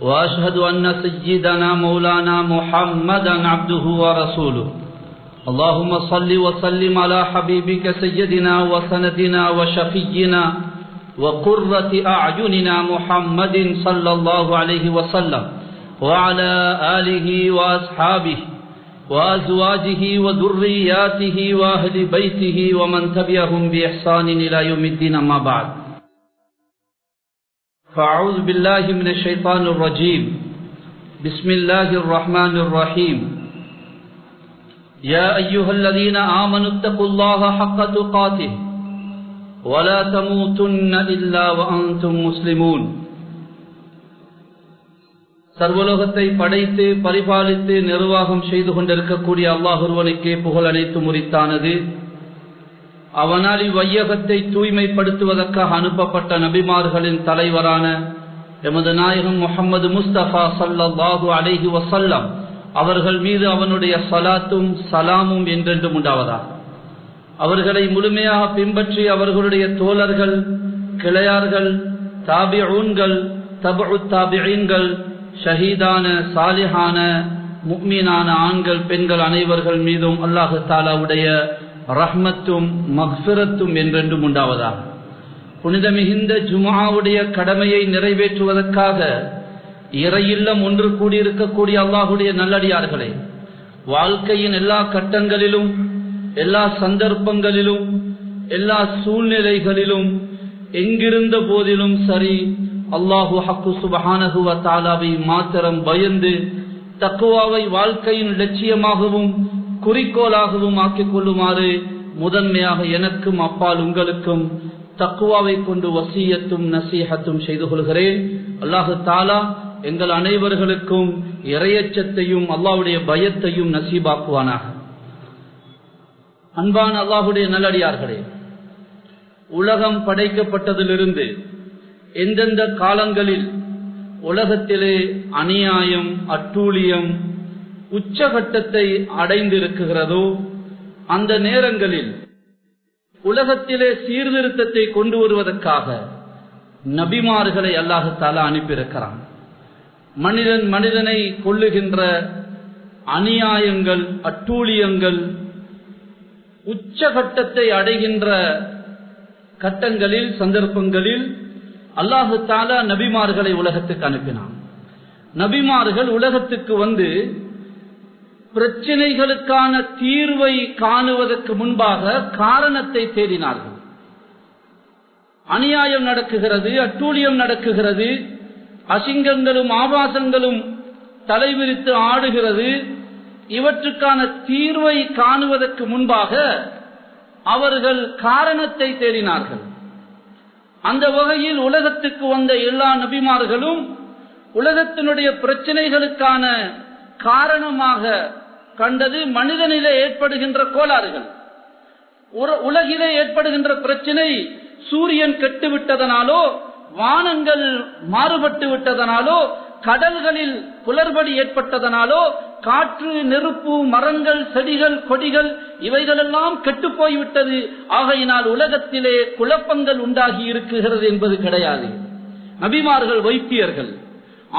وأشهد أن سيدنا مولانا محمدا عبده ورسوله. اللهم صل وسلم على حبيبك سيدنا وسندنا وشفينا وقرة أعيننا محمد صلى الله عليه وسلم وعلى آله وأصحابه وأزواجه وذرياته وأهل بيته ومن تبعهم بإحسان إلى يوم الدين أما بعد. فأعوذ بالله من الشيطان الرجيم بسم الله الرحمن الرحيم يا أيها الذين آمنوا اتقوا الله حق تقاته ولا تموتن إلا وأنتم مسلمون சர்வலோகத்தை படைத்து பரிபாலித்து நிர்வாகம் செய்து கொண்டிருக்கக்கூடிய அல்லாஹ் ஒருவனுக்கே புகழ் அனைத்து முறித்தானது அவனால் இவ்வையகத்தை தூய்மைப்படுத்துவதற்காக அனுப்பப்பட்ட நபிமார்களின் தலைவரான எமது நாயகம் முகமது முஸ்தபா சல்லாஹூ அலைஹி வசல்லம் அவர்கள் மீது அவனுடைய சலாத்தும் சலாமும் என்றென்றும் உண்டாவதா? அவர்களை முழுமையாக பின்பற்றி அவர்களுடைய தோழர்கள் கிளையார்கள் தாபிஊன்கள் தபு தாபியீன்கள் ஷஹீதான சாலிஹான முக்மீனான ஆண்கள் பெண்கள் அனைவர்கள் மீதும் அல்லாஹு தாலாவுடைய ரஹ்மத்தும் மக்ஃபிரத்தும் என்றென்றும் உண்டாவதாக புனித மிகுந்த ஜுமாவுடைய கடமையை நிறைவேற்றுவதற்காக இறையில்லம் ஒன்று கூடியிருக்கக்கூடிய அல்லாஹுடைய நல்லடியார்களே வாழ்க்கையின் எல்லா கட்டங்களிலும் எல்லா சந்தர்ப்பங்களிலும் எல்லா சூழ்நிலைகளிலும் எங்கிருந்த போதிலும் சரி அல்லாஹு ஹக்கு சுபஹானகுவ தாலாவை மாத்திரம் பயந்து தக்குவாவை வாழ்க்கையின் லட்சியமாகவும் குறிக்கோளாகவும் ஆக்கிக் கொள்ளுமாறு முதன்மையாக எனக்கும் அப்பால் உங்களுக்கும் தக்குவாவை கொண்டு வசியத்தும் நசீகத்தும் செய்து கொள்கிறேன். அல்லாஹு தாலா எங்கள் அனைவர்களுக்கும் இரையச்சத்தையும் அல்லாவுடைய பயத்தையும் நசீபாக்குவானாக. அன்பான அல்லாஹுடைய நல்லடியார்களே உலகம் படைக்கப்பட்டதிலிருந்து எந்தெந்த காலங்களில் உலகத்திலே அநியாயம் அட்டூழியம் உச்சகட்டத்தை அடைந்திருக்கிறதோ அந்த நேரங்களில் உலகத்திலே சீர்திருத்தத்தை கொண்டு வருவதற்காக நபிமார்களை அல்லாஹத்தால அனுப்பியிருக்கிறான். மனிதன் மனிதனை கொள்ளுகின்ற அநியாயங்கள் அட்டூழியங்கள் உச்சகட்டத்தை அடைகின்ற கட்டங்களில் சந்தர்ப்பங்களில் அல்லாஹு தாலா நபிமார்களை உலகத்துக்கு அனுப்பினான். நபிமார்கள் உலகத்துக்கு வந்து பிரச்சனைகளுக்கான தீர்வை காணுவதற்கு முன்பாக காரணத்தை தேடினார்கள். அநியாயம் நடக்குகிறது அட்டூழியம் நடக்குகிறது அசிங்கங்களும் ஆபாசங்களும் தலைவிரித்து ஆடுகிறது. இவற்றுக்கான தீர்வை காணுவதற்கு முன்பாக அவர்கள் காரணத்தை தேடினார்கள். அந்த வகையில் உலகத்துக்கு வந்த எல்லா நபிமார்களும் உலகத்தினுடைய பிரச்சனைகளுக்கான காரணமாக கண்டது மனிதனிலே ஏற்படுகின்ற கோளாறுகள். உலகிலே ஏற்படுகின்ற பிரச்சனை சூரியன் கெட்டுவிட்டதனாலோ வானங்கள் மாறுபட்டு விட்டதனாலோ கடல்களில் புலர்படி ஏற்பட்டதனாலோ காற்று நெருப்பு மரங்கள் செடிகள் கொடிகள் இவைகளெல்லாம் கெட்டு போய்விட்டது ஆகையினால் உலகத்திலே குழப்பங்கள் உண்டாகி இருக்குகிறது என்பது கிடையாது. நபிமார்கள் வைத்தியர்கள்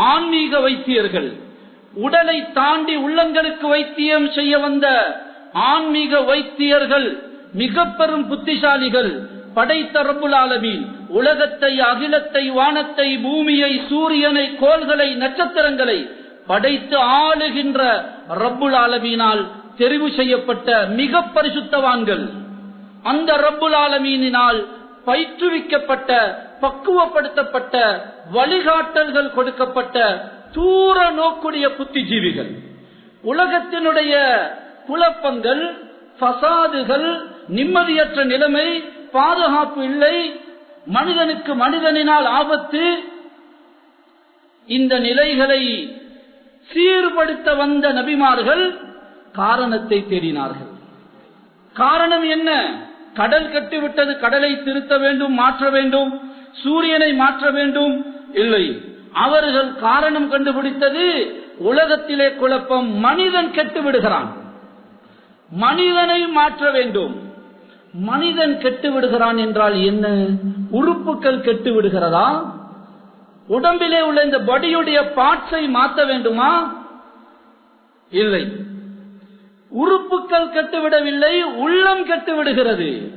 ஆன்மீக வைத்தியர்கள் உடலை தாண்டி உள்ளங்களுக்கு வைத்தியம் செய்ய வந்த ஆன்மீக வைத்தியர்கள் மிக பெரும் புத்திசாலிகள் படைத்த ரப்புல் ஆலமீன் உலகத்தை அகிலத்தை வானத்தை பூமியை சூரியனை கோள்களை நட்சத்திரங்களை படைத்து ஆளுகின்ற ரப்புல் ஆலமீனால் தெரிவு செய்யப்பட்ட மிக பரிசுத்தவான்கள். அந்த ரப்புல் ஆலமீனினால் பயிற்றுவிக்கப்பட்ட பக்குவப்படுத்தப்பட்ட வழிகாட்டல்கள் கொடுக்கப்பட்ட தூர நோக்குடைய புத்திஜீவிகள். உலகத்தினுடைய குழப்பங்கள் பசாதுகள் நிம்மதியற்ற நிலைமை பாதுகாப்பு இல்லை மனிதனுக்கு மனிதனினால் ஆபத்து. இந்த நிலைகளை சீர்படுத்த வந்த நபிமார்கள் காரணத்தை தேடினார்கள். காரணம் என்ன? கடல் கட்டிவிட்டது கடலை திருத்த வேண்டும் மாற்ற வேண்டும் சூரியனை மாற்ற வேண்டும் இல்லை. அவர்கள் காரணம் கண்டுபிடித்தது உலகத்திலே குழப்பம். மனிதன் கெட்டு விடுகிறான் மனிதனை மாற்ற வேண்டும். மனிதன் கெட்டு விடுகிறான் என்றால் என்ன? உறுப்புகள் கெட்டு விடுகிறதா உடம்பிலே உள்ள இந்த பாடியுடைய பார்ட்ஸை மாற்ற வேண்டுமா? இல்லை. உறுப்புகள் கெட்டுவிடவில்லை உள்ளம் கெட்டு விடுகிறது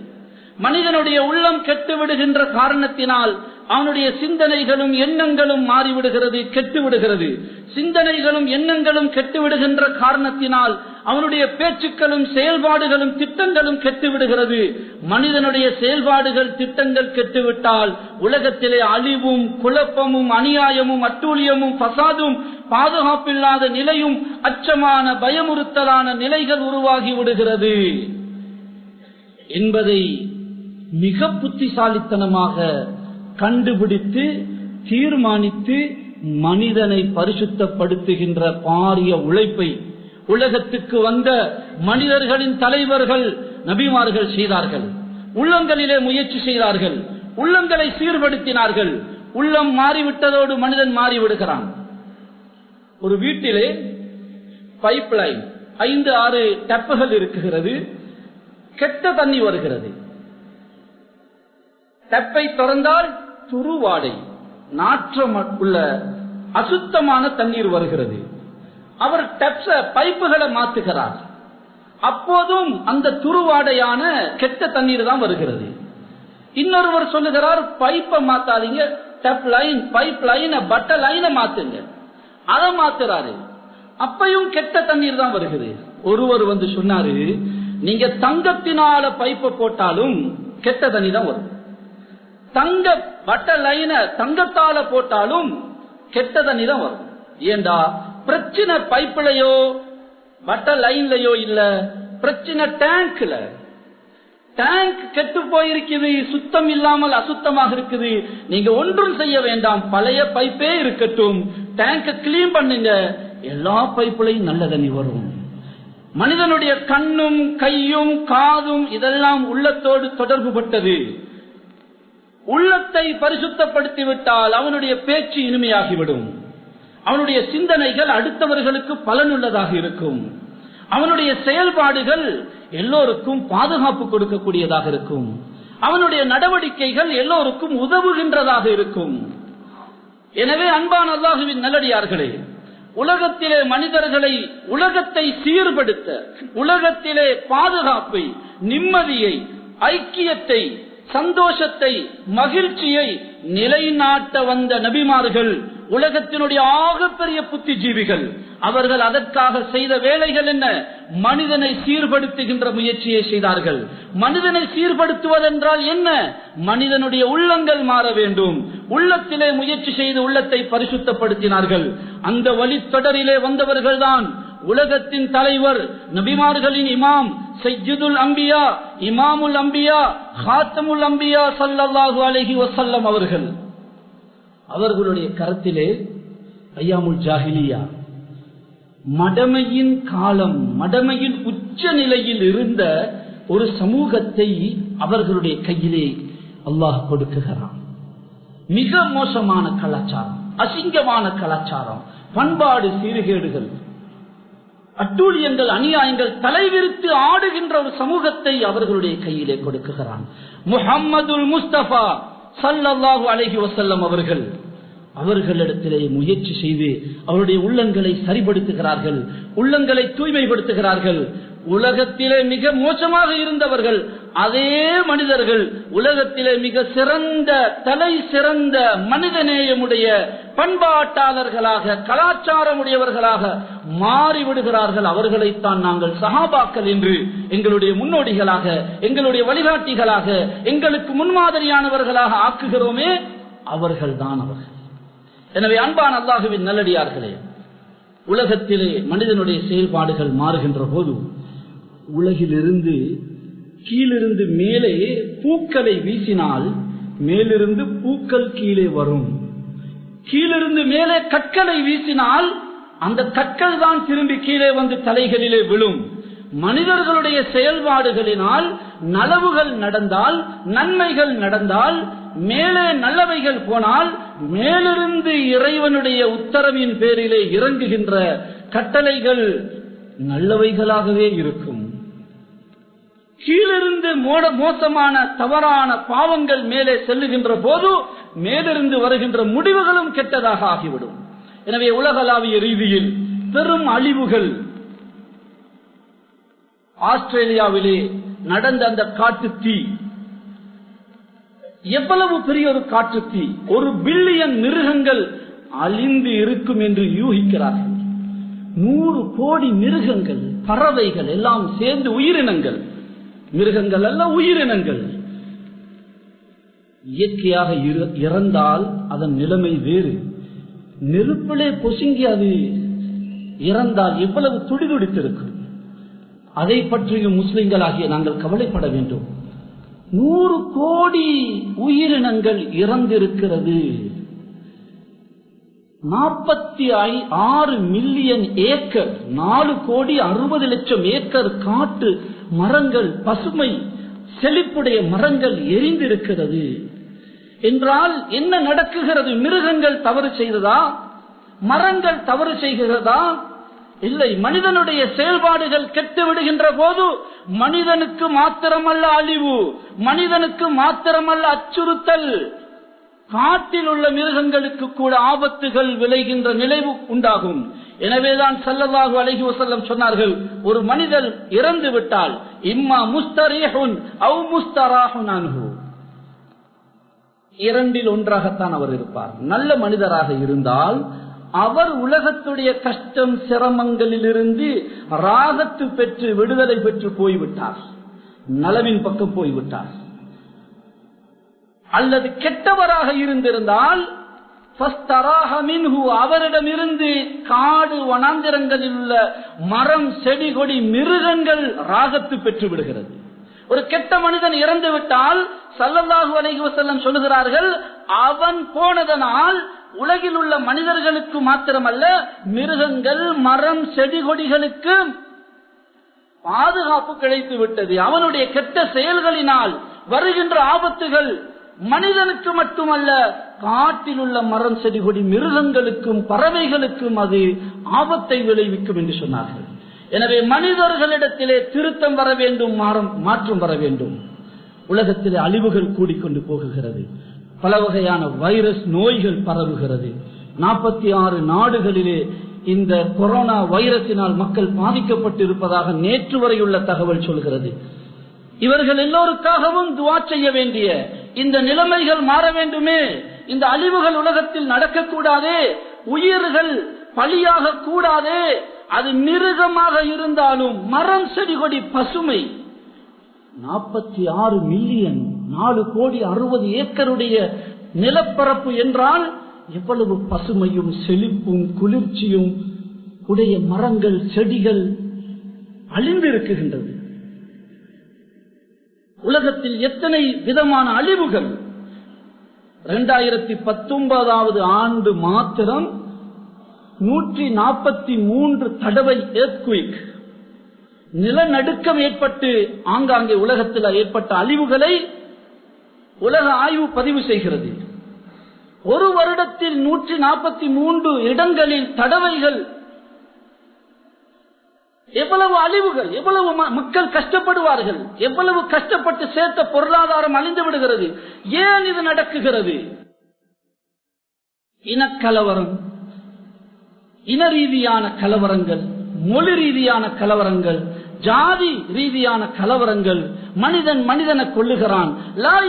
மனிதனுடைய உள்ளம் கெட்டு விடுகின்ற காரணத்தினால் அவனுடைய சிந்தனைகளும் எண்ணங்களும் மாறிவிடுகிறது கெட்டு விடுகிறது சிந்தனைகளும் எண்ணங்களும் கெட்டு விடுகின்ற காரணத்தினால் அவனுடைய பேச்சுக்களும் செயல்பாடுகளும் திட்டங்களும் கெட்டு விடுகிறது மனிதனுடைய செயல்பாடுகள் திட்டங்கள் கெட்டுவிட்டால் உலகத்திலே அழிவும் குழப்பமும் அநியாயமும் அட்டூழியமும் பசாதும் பாதுகாப்பில்லாத நிலையும் அச்சமான பயமுறுத்தலான நிலைகள் உருவாகி விடுகிறது. என்பதை மிக புத்திசாலித்தனமாக கண்டுபிடித்து தீர்மானித்து மனிதனை பரிசுத்தப்படுத்துகின்ற பாரிய உழைப்பை உலகத்துக்கு வந்த மனிதர்களின் தலைவர்கள் நபிமார்கள் செய்தார்கள். உள்ளங்களிலே முயற்சி செய்தார்கள். உள்ளங்களை சீர்படுத்தினார்கள். உள்ளம் மாறிவிட்டதோடு மனிதன் மாறிவிடுகிறான். ஒரு வீட்டிலே பைப் லைன் ஐந்து ஆறு டப்புகள் இருக்குகிறது கெட்ட தண்ணி வருகிறது. டப்பை திறந்தால் துருவாடை நாற்றம் உள்ள அசுத்தமான தண்ணீர் வருகிறது. அவர் டப்ஸ பைப்புகளை மாத்துகிறார் அப்போதும் அந்த துருவாடையான கெட்ட தண்ணீர் தான் வருகிறது. இன்னொருவர் சொல்லுகிறார் பைப்பை மாத்தாதீங்க டப் லைன் பைப் லைனை பட்ட லைனை மாத்துங்க அதை மாத்துறாரு அப்பையும் கெட்ட தண்ணீர் தான் வருகிறது. ஒருவர் வந்து சொன்னாரு நீங்க தங்கத்தினால பைப்பை போட்டாலும் கெட்ட தண்ணி தான் வரும். தங்க வட்ட லைன தங்கத்தால போட்டாலும் கெட்ட தண்ணி தான் வரும். ஏண்டா? பிரச்சனை பைப்லயோ வட்ட லைன்லயோ இல்ல. பிரச்சனை டேங்க்ல. டேங்க் கெட்டு போயிருக்குது சுத்தம் இல்லாமல் அசுத்தமாக இருக்குது. நீங்க ஒன்றும் செய்ய வேண்டாம் பழைய பைப்பே இருக்கட்டும். டேங்க கிளீன் பண்ணுங்க. எல்லா பைப்புலையும் நல்ல தண்ணி வரும் மனிதனுடைய கண்ணும் கையும் காதும் இதெல்லாம் உள்ளத்தோடு தொடர்பு பட்டது உள்ளத்தை பரிசுத்தப்படுத்தி விட்டால் அவனுடைய பேச்சு இனிமையாகிவிடும். அவனுடைய சிந்தனைகள் அடுத்தவர்களுக்கு பலனுள்ளதாக இருக்கும். அவனுடைய செயல்பாடுகள் எல்லோருக்கும் பாதுகாப்பு கொடுக்கக்கூடியதாக இருக்கும். அவனுடைய நடவடிக்கைகள் எல்லோருக்கும் உதவுகின்றதாக இருக்கும். எனவே அன்பான அல்லாஹுவின் நல்லடியார்களே உலகத்திலே மனிதர்களை உலகத்தை சீர்படுத்த உலகத்திலே பாதுகாப்பை நிம்மதியை ஐக்கியத்தை சந்தோஷத்தை மகிழ்ச்சியை நிலைநாட்ட வந்த நபிமார்கள் உலகத்தினுடைய ஆகப்பெரிய புத்திஜீவிகள். அவர்கள் அதற்காக செய்த வேலைகள் என்ன? மனிதனை சீர்படுத்துகின்ற முயற்சியை செய்தார்கள். மனிதனை சீர்படுத்துவதென்றால் என்ன? மனிதனுடைய உள்ளங்கள் மாற வேண்டும். உள்ளத்திலே முயற்சி செய்து உள்ளத்தை பரிசுத்தப்படுத்தினார்கள். அந்த வழித்தொடரிலே வந்தவர்கள்தான் உலகத்தின் தலைவர் நபிமார்களின் இமாம் சையதுல் அம்பியா இமாமுல் அம்பியா ஹாத்தமுல் அம்பியா சல்லல்லாஹு அலஹி வசல்லம் அவர்கள். அவர்களுடைய கருத்திலே ஐயாமுல் ஜாஹிலியா மடமையின் காலம் மடமையின் உச்ச நிலையில் இருந்த ஒரு சமூகத்தை அவர்களுடைய கையிலே அல்லாஹ் கொடுக்குகிறான். மிக மோசமான கலாச்சாரம் அசிங்கமான கலாச்சாரம் பண்பாடு சீர்கேடுகள் அட்டூழியங்கள் அநியாயங்கள் தலைவிரித்து ஆடுகின்ற ஒரு சமூகத்தை அவர்களுடைய கையிலே கொடுக்குகிறான். முஹம்மதுல் முஸ்தபா சல்லாஹு அலஹி வசல்லம் அவர்கள் அவர்களிடத்திலே முயற்சி செய்து அவருடைய உள்ளங்களை சரிபடுத்துகிறார்கள் உள்ளங்களை தூய்மைப்படுத்துகிறார்கள். உலகத்திலே மிக மோசமாக இருந்தவர்கள் அதே மனிதர்கள் உலகத்திலே மிக சிறந்த தலை சிறந்த மனிதநேயமுடைய பண்பாட்டாளர்களாக கலாச்சாரமுடையவர்களாக மாறிவிடுகிறார்கள். அவர்களைத்தான் நாங்கள் சகாபாக்கள் என்று எங்களுடைய முன்னோடிகளாக எங்களுடைய வழிகாட்டிகளாக எங்களுக்கு முன்மாதிரியானவர்களாக ஆக்குகிறோமே அவர்கள்தான் அவர்கள். எனவே அன்பான் அல்லாஹுவின் நல்லடியார்களே உலகத்திலே மனிதனுடைய செயல்பாடுகள் மாறுகின்ற போது உலகிலிருந்து கீழிருந்து மேலே பூக்களை வீசினால் மேலிருந்து பூக்கள் கீழே வரும். கீழிருந்து மேலே கற்களை வீசினால் அந்த கற்கள் தான் திரும்பி கீழே வந்து தலைகளிலே விழும். மனிதர்களுடைய செயல்பாடுகளினால் நலவுகள் நடந்தால் நன்மைகள் நடந்தால் மேலே நல்லவைகள் போனால் மேலிருந்து இறைவனுடைய உத்தரவின் பேரிலே இறங்குகின்ற கட்டளைகள் நல்லவைகளாகவே இருக்கும். கீழிருந்து மோட மோசமான தவறான பாவங்கள் மேலே செல்லுகின்ற போது மேலிருந்து வருகின்ற முடிவுகளும் கெட்டதாக ஆகிவிடும். எனவே உலகளாவிய ரீதியில் பெரும் அழிவுகள் ஆஸ்திரேலியாவிலே நடந்த அந்த காட்டு தீ எவ்வளவு பெரிய ஒரு காட்டு தீ ஒரு பில்லியன் மிருகங்கள் அழிந்து இருக்கும் என்று யூகிக்கிறார்கள். நூறு கோடி மிருகங்கள் பறவைகள் எல்லாம் சேர்ந்து உயிரினங்கள். மிருகங்கள் அல்ல உயிரினங்கள். இயற்கையாக இறந்தால் அதன் நிலைமை வேறு. நெருப்பிலே பொசுங்கி அது இறந்தால் எவ்வளவு துடிதுடித்திருக்கும். அதை பற்றியும் முஸ்லிம்களாகிய நாங்கள் கவலைப்பட வேண்டும். நூறு கோடி உயிரினங்கள் இறந்திருக்கிறது. நாற்பத்தி ஆறு மில்லியன் ஏக்கர் நாலு கோடி அறுபது லட்சம் ஏக்கர் காட்டு மரங்கள் பசுமை செழிப்புடைய மரங்கள் எரிந்திருக்கிறது. என்றால் என்ன நடக்குகிறது? மிருகங்கள் தவறு செய்ததா? மரங்கள் தவறு செய்கிறதா? இல்லை மனிதனுடைய செயல்பாடுகள் கெட்டு விடுகின்ற போது மனிதனுக்கு மாத்திரமல்ல அழிவு மனிதனுக்கு மாத்திரமல்ல அச்சுறுத்தல் காட்டில் உள்ள மிருகங்களுக்கு கூட ஆபத்துகள் விளைகின்ற நிலைவு உண்டாகும். எனவேதான் சல்லல்லாஹு அழகி வசல்லம் சொன்னார்கள் ஒரு மனிதர் இறந்து விட்டால் இம்மா முஸ்தரீஹுன் அவ் முஸ்தராஹுன் அன்ஹு. இரண்டில் ஒன்றாகத்தான் அவர் இருப்பார். நல்ல மனிதராக இருந்தால் அவர் உலகத்துடைய கஷ்டம் சிரமங்களிலிருந்து ராகத்து பெற்று விடுதலை பெற்று போய்விட்டார். நலவின் பக்கம் போய்விட்டார். அல்லது கெட்டவராக இருந்திருந்தால் மின்ஹு, அவரிடமிருந்து காடு வனாந்திரங்களில் உள்ள மரம் செடி கொடி மிருகங்கள் ராகத்து பெற்று விடுகிறது. ஒரு கெட்ட மனிதன் இறந்து விட்டால் சல்லல்லாஹு அலைஹி சொல்லுகிறார்கள் அவன் போனதனால் உலகில் உள்ள மனிதர்களுக்கு மாத்திரமல்ல மிருகங்கள் மரம் செடி கொடிகளுக்கு பாதுகாப்பு கிடைத்து விட்டது. அவனுடைய கெட்ட செயல்களினால் வருகின்ற ஆபத்துகள் மனிதனுக்கு மட்டுமல்ல காட்டில் உள்ள மரம் செடி கொடி மிருகங்களுக்கும் பறவைகளுக்கும் அது ஆபத்தை விளைவிக்கும் என்று சொன்னார்கள். எனவே மனிதர்களிடத்திலே திருத்தம் வர வேண்டும் மாறம் மாற்றம் வர வேண்டும். உலகத்திலே அழிவுகள் கூடிக்கொண்டு போகுகிறது. பல வகையான வைரஸ் நோய்கள் பரவுகிறது. நாற்பத்தி ஆறு நாடுகளிலே இந்த கொரோனா வைரஸினால் மக்கள் பாதிக்கப்பட்டிருப்பதாக நேற்று வரையுள்ள தகவல் சொல்கிறது. இவர்கள் எல்லோருக்காகவும் துவா செய்ய வேண்டிய இந்த நிலைமைகள் மாற வேண்டுமே. இந்த அழிவுகள் உலகத்தில் நடக்கக்கூடாதே. உயிர்கள் பலியாக கூடாதே அது மிருகமாக இருந்தாலும் மரம் செடி கொடி பசுமை. நாற்பத்தி ஆறு மில்லியன் நாலு கோடி அறுபது ஏக்கருடைய நிலப்பரப்பு என்றால் எவ்வளவு பசுமையும் செழிப்பும் குளிர்ச்சியும் உடைய மரங்கள் செடிகள் அழிந்திருக்குகின்றது உலகத்தில் எத்தனை விதமான அழிவுகள்? இரண்டாயிரத்தி பத்தொன்பதாவது ஆண்டு மாத்திரம் நூற்றி நாற்பத்தி மூன்று தடவை earthquake. நிலநடுக்கம் ஏற்பட்டு ஆங்காங்கே உலகத்தில் ஏற்பட்ட அழிவுகளை உலக ஆய்வு பதிவு செய்கிறது. ஒரு வருடத்தில் நூற்றி நாற்பத்தி மூன்று இடங்களில் தடவைகள் எவ்வளவு அழிவுகள் எவ்வளவு ம- மக்கள் கஷ்டப்படுவார்கள் எவ்வளவு கஷ்டப்பட்டு சேர்த்த பொருளாதாரம் அழிந்து விடுகிறது ஏன் இது நடக்குகிறது? இனக்கலவரம். இன ரீதியான கலவரங்கள் மொழி ரீதியான கலவரங்கள் ஜாதி ரீதியான கலவரங்கள் மனிதன் மனிதனை கொள்ளுகிறான் லா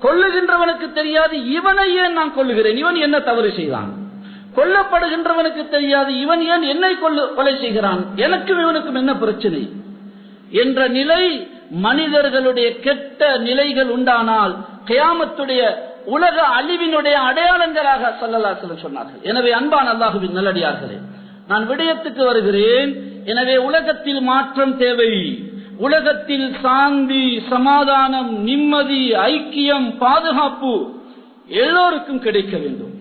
கொள்ளுகின்றவனுக்கு கொல்லுகின்றவனுக்கு தெரியாது இவனை ஏன் நான் கொள்ளுகிறேன் இவன் என்ன தவறு செய்தான்? கொல்லப்படுகின்றவனுக்கு தெரியாது இவன் ஏன் என்னை கொள்ளு கொலை செய்கிறான்? எனக்கும் இவனுக்கும் என்ன பிரச்சனை? என்ற நிலை மனிதர்களுடைய கெட்ட நிலைகள் உண்டானால் கியாமத்துடைய உலக அழிவினுடைய அடையாளங்களாக சொல்லலாசலம் சொன்னார்கள். எனவே அன்பான் அல்லாஹுவின் நல்லடியார்களே நான் விடயத்துக்கு வருகிறேன். எனவே உலகத்தில் மாற்றம் தேவை. உலகத்தில் சாந்தி சமாதானம் நிம்மதி ஐக்கியம் பாதுகாப்பு எல்லோருக்கும் கிடைக்க வேண்டும்.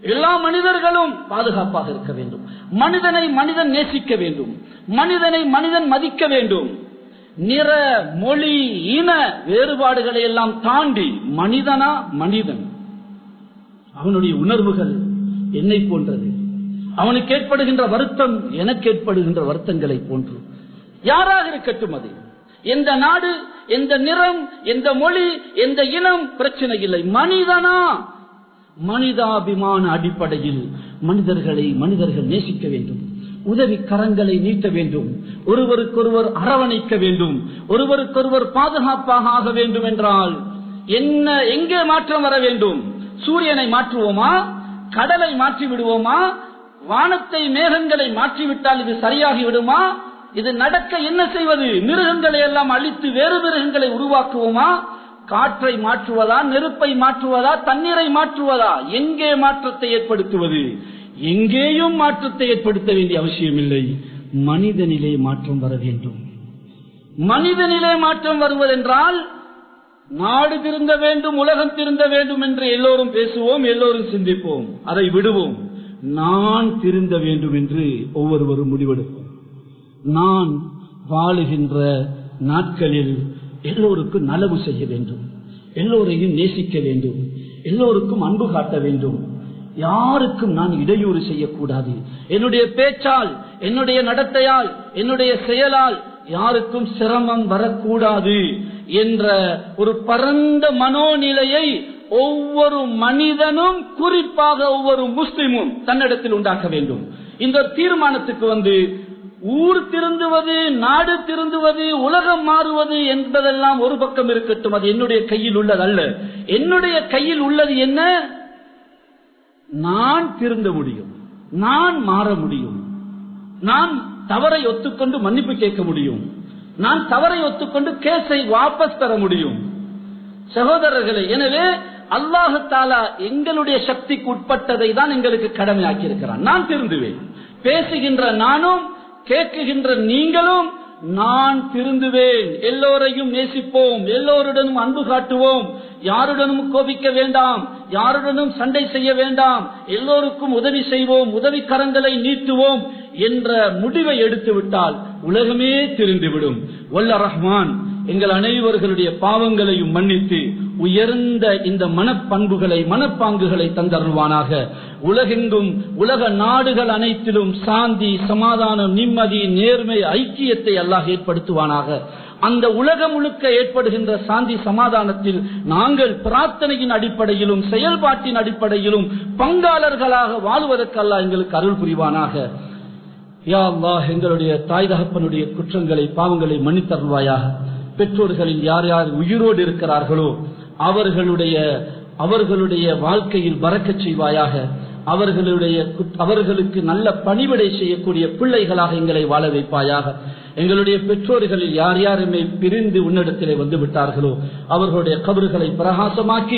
எல்லா மனிதர்களும் பாதுகாப்பாக இருக்க வேண்டும். மனிதனை மனிதன் நேசிக்க வேண்டும். மனிதனை மனிதன் மதிக்க வேண்டும். நிற மொழி இன வேறுபாடுகளை எல்லாம் தாண்டி மனிதனா மனிதன். அவனுடைய உணர்வுகள் என்னை போன்றது? அவனுக்கு ஏற்படுகின்ற வருத்தம் எனக்கு ஏற்படுகின்ற வருத்தங்களை போன்று. யாராக இருக்கட்டும் அது? எந்த நாடு எந்த நிறம் எந்த மொழி எந்த இனம்? பிரச்சனை இல்லை. மனிதனா? மனிதாபிமான அடிப்படையில் மனிதர்களை மனிதர்கள் நேசிக்க வேண்டும். உதவி கரங்களை நீட்ட வேண்டும். ஒருவருக்கொருவர் அரவணைக்க வேண்டும். ஒருவருக்கொருவர் பாதுகாப்பாக ஆக வேண்டும் என்றால் என்ன எங்கே மாற்றம் வர வேண்டும்? சூரியனை மாற்றுவோமா? கடலை மாற்றி விடுவோமா வானத்தை மேகங்களை மாற்றிவிட்டால் இது சரியாகி விடுமா இது நடக்க என்ன செய்வது? மிருகங்களை எல்லாம் அழித்து வேறு மிருகங்களை உருவாக்குவோமா? காற்றை மாற்றுவதா? நெருப்பை மாற்றுவதா? தண்ணீரை மாற்றுவதா? எங்கே மாற்றத்தை ஏற்படுத்துவது? எங்கேயும் மாற்றத்தை ஏற்படுத்த வேண்டிய அவசியமில்லை. மனிதனிலே மாற்றம் வர வேண்டும். மனிதனிலே மாற்றம் வருவதென்றால் நாடு திருந்த வேண்டும் உலகம் திருந்த வேண்டும் என்று எல்லோரும் பேசுவோம் எல்லோரும் சிந்திப்போம். அதை விடுவோம். நான் திருந்த வேண்டும் என்று ஒவ்வொருவரும் முடிவெடுப்போம். நான் வாழுகின்ற நாட்களில் எல்லோருக்கும் நலவு செய்ய வேண்டும். எல்லோரையும் நேசிக்க வேண்டும். எல்லோருக்கும் அன்பு காட்ட வேண்டும். யாருக்கும் நான் இடையூறு செய்யக்கூடாது. என்னுடைய பேச்சால் என்னுடைய நடத்தையால் என்னுடைய செயலால் யாருக்கும் சிரமம் வரக்கூடாது என்ற ஒரு பரந்த மனோநிலையை ஒவ்வொரு மனிதனும் குறிப்பாக ஒவ்வொரு முஸ்லிமும் தன்னிடத்தில் உண்டாக்க வேண்டும். இந்த தீர்மானத்துக்கு வந்து ஊர் திருந்துவது நாடு திருந்துவது உலகம் மாறுவது என்பதெல்லாம் ஒரு பக்கம் இருக்கட்டும். அது என்னுடைய கையில் உள்ளது அல்ல. என்னுடைய கையில் உள்ளது என்ன? நான் திருந்த முடியும். நான் மாற முடியும். நான் தவறை ஒத்துக்கொண்டு மன்னிப்பு கேட்க முடியும். நான் தவறை ஒத்துக்கொண்டு கேஸை வாபஸ் பெற முடியும். சகோதரர்களே எனவே அல்லாஹு தாலா எங்களுடைய சக்திக்கு உட்பட்டதை தான் எங்களுக்கு கடமையாக்கி இருக்கிறான் நான் திருந்துவேன். பேசுகின்ற நானும் கேட்குகின்ற நீங்களும் நான் திருந்துவேன். எல்லோரையும் நேசிப்போம். எல்லோருடனும் அன்பு காட்டுவோம். யாருடனும் கோபிக்க வேண்டாம். யாருடனும் சண்டை செய்ய வேண்டாம். எல்லோருக்கும் உதவி செய்வோம். உதவி கரங்களை நீட்டுவோம் என்ற முடிவை எடுத்துவிட்டால் உலகமே திருந்துவிடும். வல்ல ரஹ்மான் எங்கள் அனைவர்களுடைய பாவங்களையும் மன்னித்து உயர்ந்த இந்த மனப்பண்புகளை மனப்பாங்குகளை தந்தருவானாக உலகெங்கும் உலக நாடுகள் அனைத்திலும் சாந்தி சமாதானம் நிம்மதி நேர்மை ஐக்கியத்தை அல்லாஹ் ஏற்படுத்துவானாக. அந்த உலகம் முழுக்க ஏற்படுகின்ற சாந்தி சமாதானத்தில் நாங்கள் பிரார்த்தனையின் அடிப்படையிலும் செயல்பாட்டின் அடிப்படையிலும் பங்காளர்களாக வாழ்வதற்கல்ல எங்களுக்கு அருள் புரிவானாக. யா அல்லாஹ் எங்களுடைய தாய் தகப்பனுடைய குற்றங்களை பாவங்களை மன்னித்தருள்வாயாக. பெற்றோர்களில் யார் யார் உயிரோடு இருக்கிறார்களோ அவர்களுடைய அவர்களுடைய வாழ்க்கையில் பறக்கச் செய்வாயாக அவர்களுடைய குட்- அவர்களுக்கு நல்ல பணிவிடை செய்யக்கூடிய பிள்ளைகளாக எங்களை வாழ வைப்பாயாக. எங்களுடைய பெற்றோர்களில் யார் யாருமே பிரிந்து உன்னிடத்திலே வந்து விட்டார்களோ அவர்களுடைய கபறுகளை பிரகாசமாக்கி